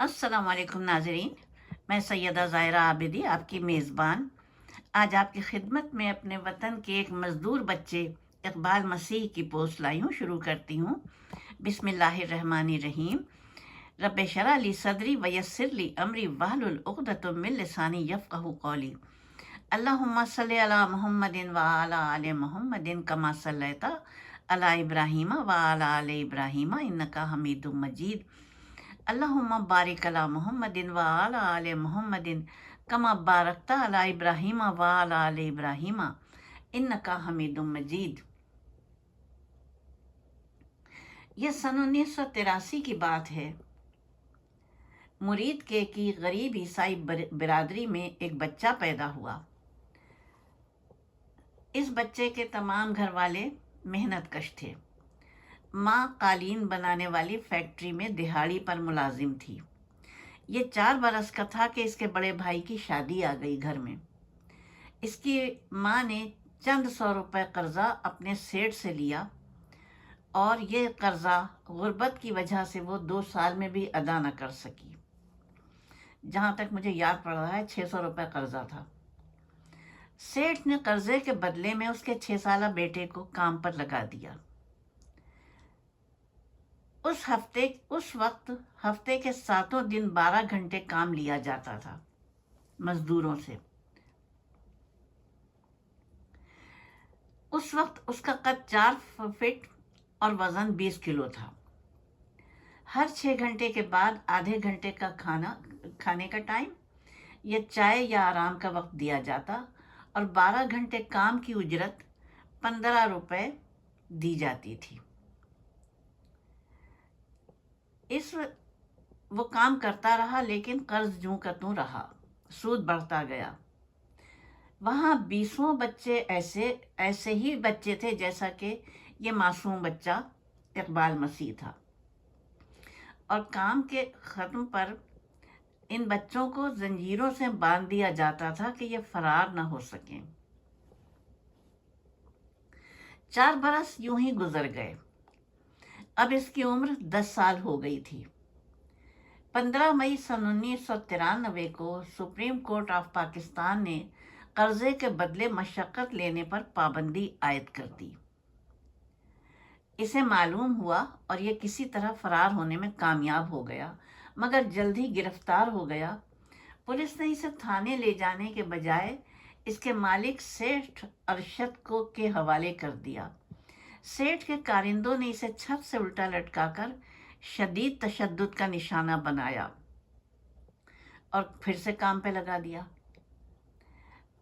السلام علیکم ناظرین، میں سیدہ ظاہرہ عابدی، آپ کی میزبان۔ آج آپ کی خدمت میں اپنے وطن کے ایک مزدور بچے اقبال مسیح کی پوسٹ لائی ہوں شروع کرتی ہوں۔ بسم اللہ الرحمن الرحیم۔ رب شرح لی صدری ویسر لی امری وحل العقدۃ من لسانی یفقہ قولی۔ اللہم صلی علی محمد و علی محمد کما صلیت علی ابراہیم و علی ابراہیم، انکا حمید مجید۔ اللہم بارک علی محمد و آل محمد کما بارکتا علی ابراہیم و آل ابراہیم. انکا حمید مجید. یہ سن انیس سو تراسی کی بات ہے. مرید کے کی غریب عیسائی برادری میں ایک بچہ پیدا ہوا. اس بچے کے تمام گھر والے محنت کش تھے. ماں قالین بنانے والی فیکٹری میں دہاڑی پر ملازم تھی۔ یہ چار برس کا تھا کہ اس کے بڑے بھائی کی شادی آ گئی گھر میں۔ اس کی ماں نے چند سو روپے قرضہ اپنے سیٹ سے لیا اور یہ قرضہ غربت کی وجہ سے وہ دو سال میں بھی ادا نہ کر سکی۔ جہاں تک مجھے یاد پڑ رہا ہے، چھ سو روپے قرضہ تھا۔ سیٹھ نے قرضے کے بدلے میں اس کے چھ سالہ بیٹے کو کام پر لگا دیا۔ اس ہفتے، اس وقت ہفتے کے ساتوں دن بارہ گھنٹے کام لیا جاتا تھا، مزدوروں سے۔ اس وقت اس کا قد چار فٹ اور وزن بیس کلو تھا۔ ہر چھ گھنٹے کے بعد آدھے گھنٹے کا کھانا، کھانے کا ٹائم یا چائے یا آرام کا وقت دیا جاتا اور بارہ گھنٹے کام کی اجرت پندرہ روپے دی جاتی تھی۔ اس وہ کام کرتا رہا لیکن قرض جوں کا توں رہا۔ سود بڑھتا گیا۔ وہاں بیسوں بچے ایسے ایسے ہی بچے تھے جیسا کہ یہ معصوم بچہ اقبال مسیح تھا۔ اور کام کے ختم پر ان بچوں کو زنجیروں سے باندھ دیا جاتا تھا کہ یہ فرار نہ ہو سکیں۔ چار برس یوں ہی گزر گئے۔ اب اس کی عمر دس سال ہو گئی تھی۔ پندرہ مئی سن انیس سو ترانوے کو سپریم کورٹ آف پاکستان نے قرضے کے بدلے مشقت لینے پر پابندی عائد کر دی۔ اسے معلوم ہوا اور یہ کسی طرح فرار ہونے میں کامیاب ہو گیا، مگر جلد ہی گرفتار ہو گیا۔ پولیس نے اسے تھانے لے جانے کے بجائے اس کے مالک سیٹھ ارشد کو کے حوالے کر دیا۔ سیٹھ کے کارندوں نے اسے چھت سے الٹا لٹکا کر شدید تشدد کا نشانہ بنایا اور پھر سے کام پہ لگا دیا۔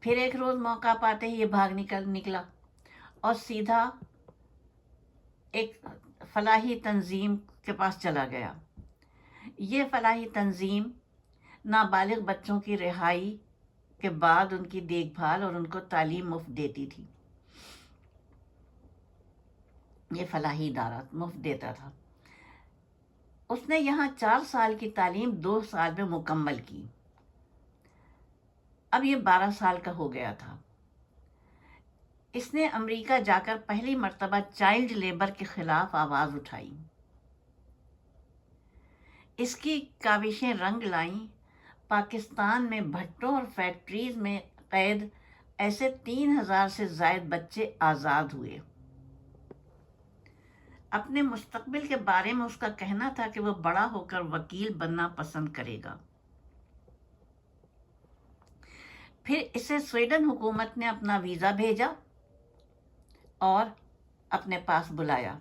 پھر ایک روز موقع پاتے ہی یہ بھاگ نکل نکلا اور سیدھا ایک فلاحی تنظیم کے پاس چلا گیا۔ یہ فلاحی تنظیم نابالغ بچوں کی رہائی کے بعد ان کی دیکھ بھال اور ان کو تعلیم مفت دیتی تھی۔ یہ فلاحی ادارہ مفت دیتا تھا۔ اس نے یہاں چار سال کی تعلیم دو سال میں مکمل کی۔ اب یہ بارہ سال کا ہو گیا تھا۔ اس نے امریکہ جا کر پہلی مرتبہ چائلڈ لیبر کے خلاف آواز اٹھائی۔ اس کی کاوشیں رنگ لائیں۔ پاکستان میں بھٹوں اور فیکٹریز میں قید ایسے تین ہزار سے زائد بچے آزاد ہوئے۔ اپنے مستقبل کے بارے میں اس کا کہنا تھا کہ وہ بڑا ہو کر وکیل بننا پسند کرے گا۔ پھر اسے سویڈن حکومت نے اپنا ویزا بھیجا اور اپنے پاس بلایا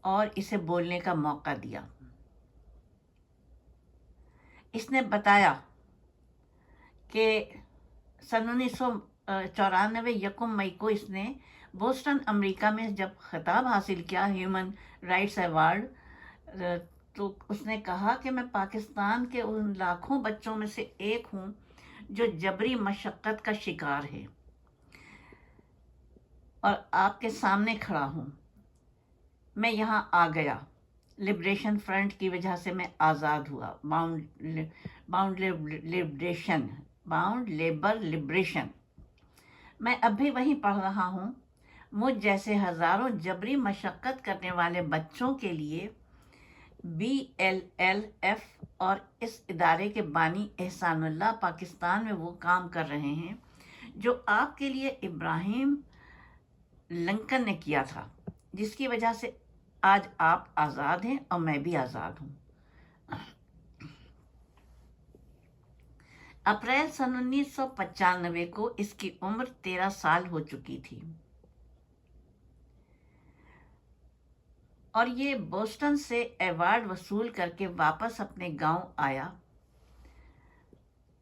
اور اسے بولنے کا موقع دیا۔ اس نے بتایا کہ سن انیس سو چورانوے یکم مئی کو اس نے بوسٹن امریکہ میں جب خطاب حاصل کیا ہیومن رائٹس ایوارڈ تو اس نے کہا کہ میں پاکستان کے ان لاکھوں بچوں میں سے ایک ہوں جو جبری مشقت کا شکار ہے۔ اور آپ کے سامنے کھڑا ہوں۔ میں یہاں آ گیا۔ لبریشن فرنٹ کی وجہ سے میں آزاد ہوا۔ Bound bound liberation, bound labour liberation. میں اب بھی وہیں پڑھ رہا ہوں۔ مجھ جیسے ہزاروں جبری مشقت کرنے والے بچوں کے لیے بی ایل ایل ایف اور اس ادارے کے بانی احسان اللہ پاکستان میں وہ کام کر رہے ہیں جو آپ کے لیے ابراہیم لنکن نے کیا تھا، جس کی وجہ سے آج آپ آزاد ہیں اور میں بھی آزاد ہوں۔ اپریل سن انیس سو پچانوے کو اس کی عمر تیرہ سال ہو چکی تھی۔ اور یہ بوسٹن سے ایوارڈ وصول کر کے واپس اپنے گاؤں آیا۔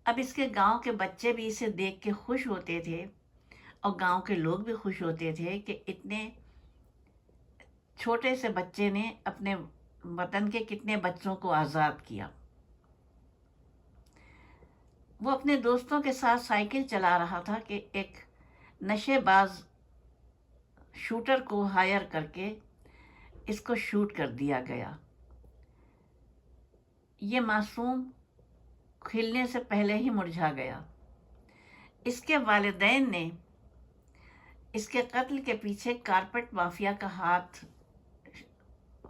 اب اس کے گاؤں کے بچے بھی اسے دیکھ کے خوش ہوتے تھے اور گاؤں کے لوگ بھی خوش ہوتے تھے کہ اتنے چھوٹے سے بچے نے اپنے وطن کے کتنے بچوں کو آزاد کیا۔ وہ اپنے دوستوں کے ساتھ سائیکل چلا رہا تھا کہ ایک نشے باز شوٹر کو ہائر کر کے اس کو شوٹ کر دیا گیا۔ یہ معصوم کھلنے سے پہلے ہی مرجھا گیا۔ اس کے والدین نے اس کے قتل کے پیچھے کارپٹ مافیا کا ہاتھ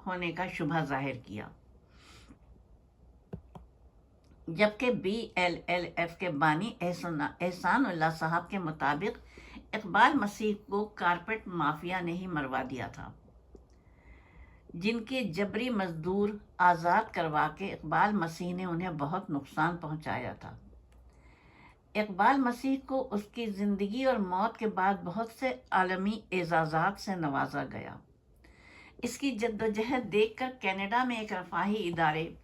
ہونے کا شبہ ظاہر کیا۔ جبکہ بی ایل ایل ایف کے بانی احسان اللہ صاحب کے مطابق اقبال مسیح کو کارپٹ مافیا نے ہی مروا دیا تھا۔ جن کے جبری مزدور آزاد کروا کے اقبال مسیح نے انہیں بہت نقصان پہنچایا تھا۔ اقبال مسیح کو اس کی زندگی اور موت کے بعد بہت سے عالمی اعزازات سے نوازا گیا۔ اس کی جد و جہد دیکھ کر کینیڈا میں ایک رفاہی ادارے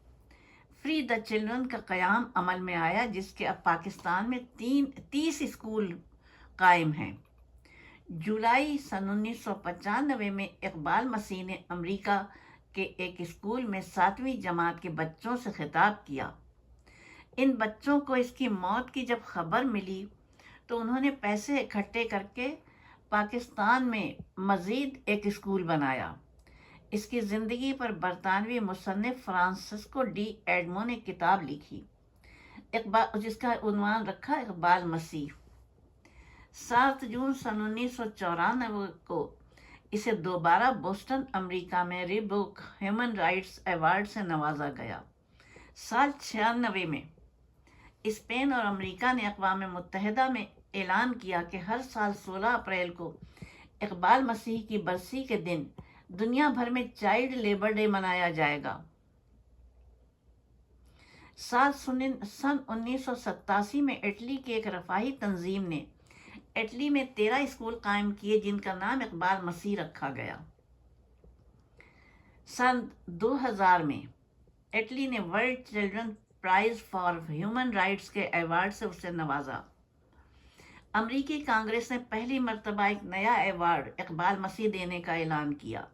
فری دا چلڈرن کا قیام عمل میں آیا، جس کے اب پاکستان میں تین، تیس اسکول قائم ہیں۔ جولائی سن انیس سو پچانوے میں اقبال مسیح نے امریکہ کے ایک اسکول میں ساتویں جماعت کے بچوں سے خطاب کیا۔ ان بچوں کو اس کی موت کی جب خبر ملی تو انہوں نے پیسے اکٹھے کر کے پاکستان میں مزید ایک اسکول بنایا۔ اس کی زندگی پر برطانوی مصنف فرانسسکو ڈی ایڈمو نے کتاب لکھی۔ اقبال جس کا عنوان رکھا، اقبال مسیح۔ سات جون سن انیس سو چورانوے کو اسے دوبارہ بوسٹن امریکہ میں ریبوک ہیومن رائٹس ایوارڈ سے نوازا گیا۔ سال چھیانوے میں اسپین اور امریکہ نے اقوام متحدہ میں اعلان کیا کہ ہر سال سولہ اپریل کو اقبال مسیح کی برسی کے دن دنیا بھر میں چائلڈ لیبر ڈے منایا جائے گا۔ سال سن انیس سو ستاسی میں اٹلی کی ایک رفاہی تنظیم نے اٹلی میں تیرہ اسکول قائم کیے جن کا نام اقبال مسیح رکھا گیا۔ سن دو ہزار میں اٹلی نے World Children Prize for Human Rights کے ایوارڈ سے اسے نوازا۔ امریکی کانگریس نے پہلی مرتبہ ایک نیا ایوارڈ اقبال مسیح دینے کا اعلان کیا۔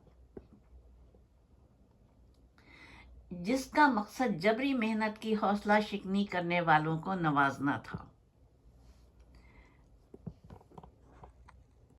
جس کا مقصد جبری محنت کی حوصلہ شکنی کرنے والوں کو نوازنا تھا۔